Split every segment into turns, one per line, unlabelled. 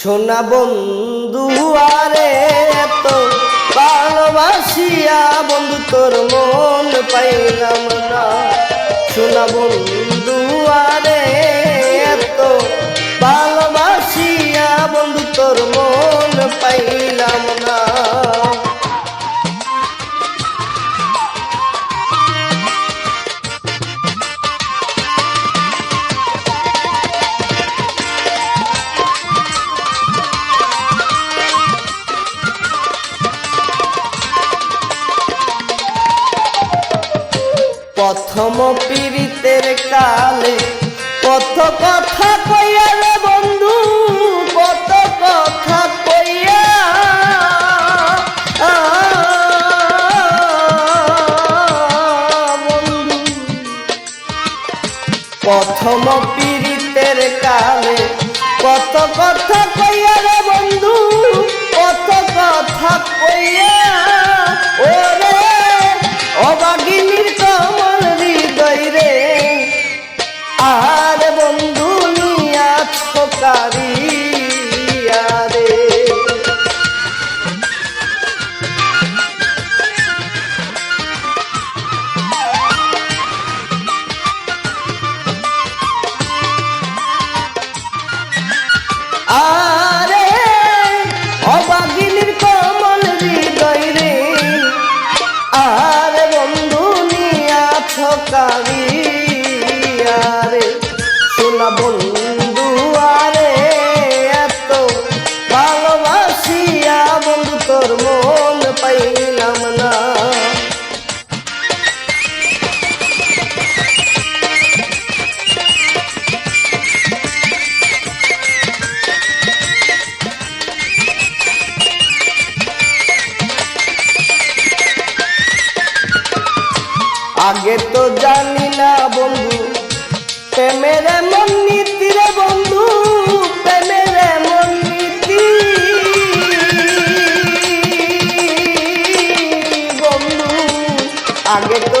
সোনা বন্ধু আরে এত ভালোবাসিয়া বন্ধু তোর মন পাইলাম না। সোনা বন্ধু প্রথম পীড়িতের কালে কত কথা কইয়া রে বন্ধু, কত কথা কইয়া। বন্ধু, প্রথম পীড়িতের কালে কত কথা কইয়া রে বন্ধু, কত কথা কইয়া। ওরে ಕಾಣಿ আগে তো জানি না বন্ধু, প্রেমের এমন নীতি রে বন্ধু, প্রেমের এমন নীতি। বন্ধু, আগে তো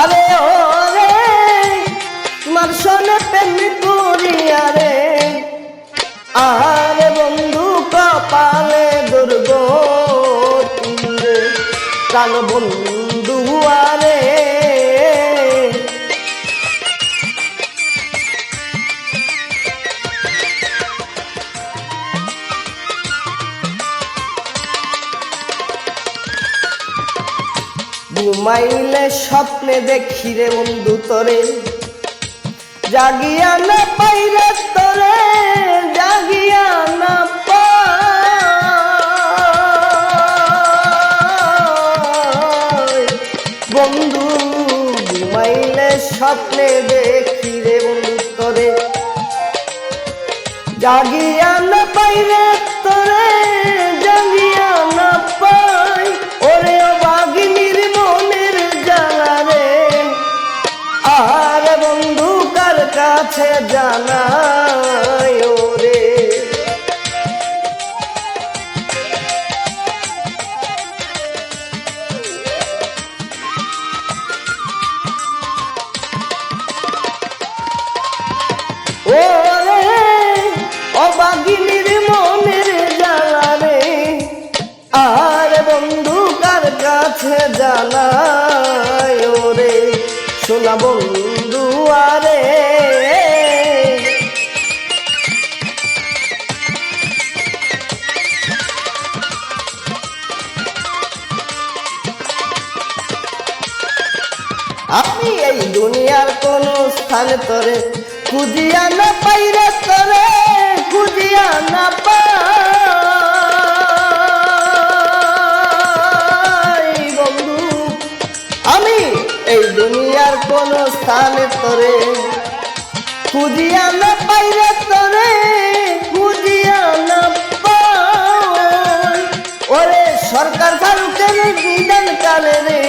আরে ও রে তোমার সনে প্রেম করিয়া রে। আরে বন্ধু কপালে দুর্গ কাল বন্ধু আরে ঘুমাইলে স্বপ্নে দেখি রে বন্ধু তোরে। জাগিয়া না পাইরে তোরে, জাগিয়া না বন্ধু, ঘুমাইলে স্বপ্নে দেখি রে বন্ধু তোরে। জাগিয়া না পাইরে তোরে। কাছে জানাই ওরে, অবাগিনীর মনের রে আর বন্ধু কার কাছে জানাই ওরে। শোনা বন্ধু, আরে। আমি এই দুনিয়ার কোন স্থানে তোরে, খুঁজিয়া না পাইরে তোরে, খুঁজিয়া না পাই। বন্ধু, আমি এই দুনিয়ার কোন স্থানে তোরে, খুঁজিয়া না পাইরে তোরে, খুঁজিয়া না পাই। ওরে সরকার ফারুকের বিধান কালে রে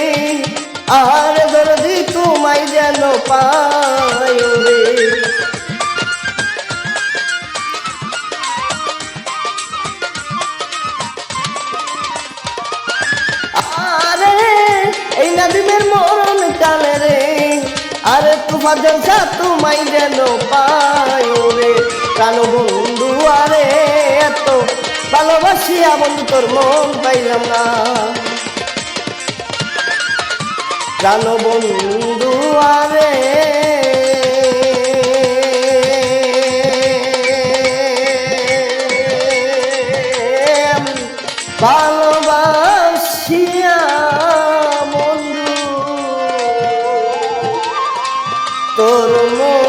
আর দরদি তোমায় যেন পাই রে। আরে, এই নাদিমের মরণ কালে রে। আরে তুফা জলসা তোমায় যেন পায় রে। প্রাণ বন্ধু, আরে, এত ভালোবাসিয়া বন্ধু তোর মন পাইলাম না। প্রাণ বন্ধু আরে। ভালোবাসিয়া বন্ধু। তোর মন